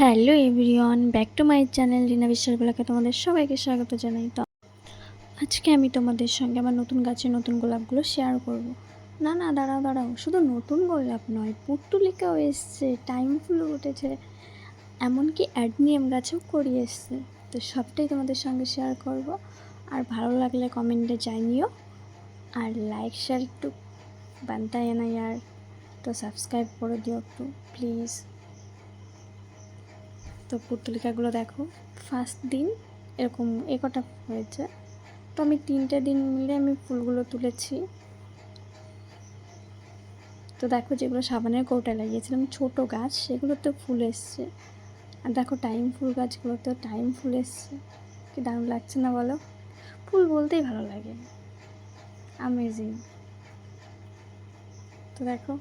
Hello everyone, back to my channel Rina বিশ্বাসগুলোকে তোমাদের সবাইকে স্বাগত জানাই। তো আজকে আমি তোমাদের সঙ্গে আমার নতুন গাছের নতুন গোলাপগুলো শেয়ার করব। না না, দাঁড়াও দাঁড়াও, শুধু নতুন গোলাপ নয় পুর্তুলিকাও এসছে, টাইম ফুলও উঠেছে, এমনকি অ্যাডনিয়াম গাছেও করি এসছে। তো সবটাই তোমাদের সঙ্গে শেয়ার করব, আর ভালো লাগলে কমেন্টে জানিও, আর লাইক শেয়ার একটু বানতায় না ইয়ার তো সাবস্ক্রাইব করে দিও একটু প্লিজ তো পুতুলিকাগুলো দেখো। ফার্স্ট দিন এরকম এ কটা হয়েছে। তো আমি তিনটে দিন মিলে আমি ফুলগুলো তুলেছি। তো দেখো যেগুলো সাবানের কৌটায় লাগিয়েছিলাম, ছোট গাছ, সেগুলোতে ফুল এসছে। আর দেখো টাইম ফুল গাছগুলোতেও টাইম ফুল এসছে। কি দারুণ লাগছে না বলো? ফুল বলতেই ভালো লাগে। আমেজিং তো দেখো,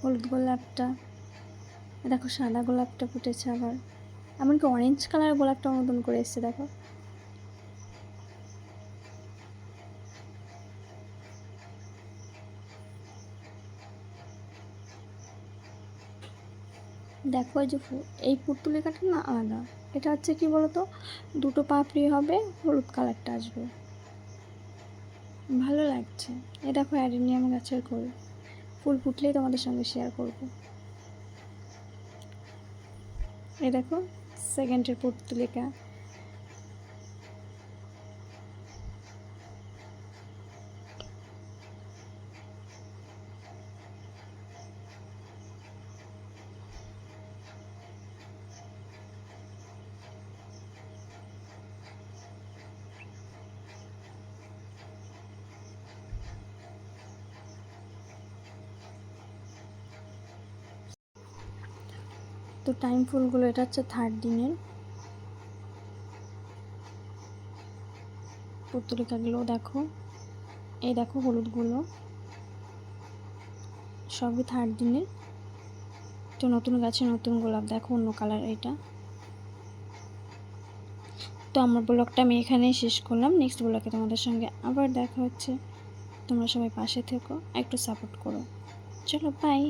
হলুদ গোলাপটা দেখো, সাদা গোলাপটা ফুটেছে আবার। এমনকি অরেঞ্জ কালার গোলাপটা নতুন করে এসছে, দেখো। দেখো, এই যে এই পুতুলিকাটা না আলাদা। এটা হচ্ছে কি বলতো? দুটো পাপড়ি হবে, হলুদ কালারটা আসবে। ভালো লাগছে। এ দেখো, অ্যাডেনিয়াম গাছের ফুল ফুল ফুটলেই তোমাদের সঙ্গে শেয়ার করব। এই দেখো সেকেন্ডের পুর্তুলিকা তো টাইম ফুলগুলো এটা হচ্ছে থার্ড দিনের পুতুলিকাগুলো দেখো। এই দেখো হলুদগুলো। সবই থার্ড দিনের। তো নতুন গাছে নতুন গোলাপ, দেখো অন্য কালার এটা। তো আমার ব্লগটা আমি এখানেই শেষ করলাম। নেক্সট ব্লগে তোমাদের সঙ্গে আবার দেখা হচ্ছে। তোমরা সবাই পাশে থেকো, একটু সাপোর্ট করো। চলো বাই